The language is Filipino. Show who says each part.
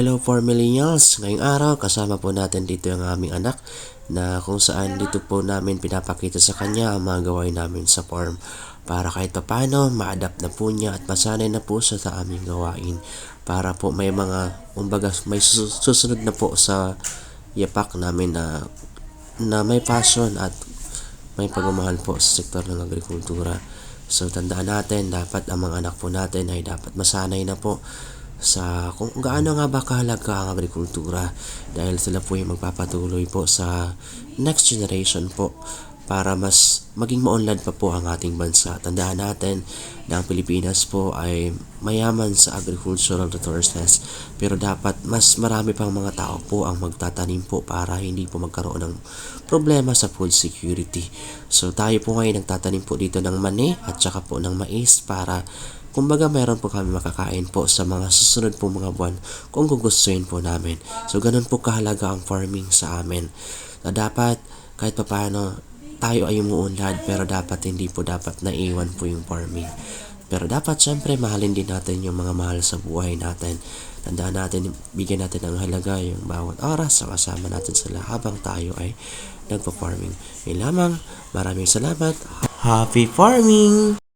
Speaker 1: Hello for millennials! Ngayong araw kasama po natin dito ang aming anak na kung saan dito po namin pinapakita sa kanya ang mga gawain namin sa farm para kahit paano ma-adapt na po niya at masanay na po sa aming gawain para po may mga umbaga may sus- susunod na po sa yapak namin na na may passion at may pagmamahal po sa sektor ng agrikultura. So tandaan natin, dapat ang mga anak po natin ay dapat masanay na po sa kung gaano nga ba kahalaga ang agrikultura dahil sila po yung magpapatuloy po sa next generation po para mas maging maunlad pa po ang ating bansa. Tandaan natin na ang Pilipinas po ay mayaman sa agricultural resources pero dapat mas marami pang mga tao po ang magtatanim po para hindi po magkaroon ng problema sa food security. So tayo po ngayon nagtatanim po dito ng mani at saka po ng mais para kumbaga meron po kami makakain po sa mga susunod po mga buwan kung gugustuhin po namin. So ganun po kahalaga ang farming sa amin. Na dapat kahit papaano tayo ay umuunlad pero dapat hindi po dapat naiwan po yung farming. Pero dapat syempre mahalin din natin yung mga mahal sa buhay natin. Tandaan natin, bigyan natin ng halaga yung bawat oras sa kasama natin sila habang tayo ay nagpa-farming. Yun lamang, maraming salamat. Happy farming!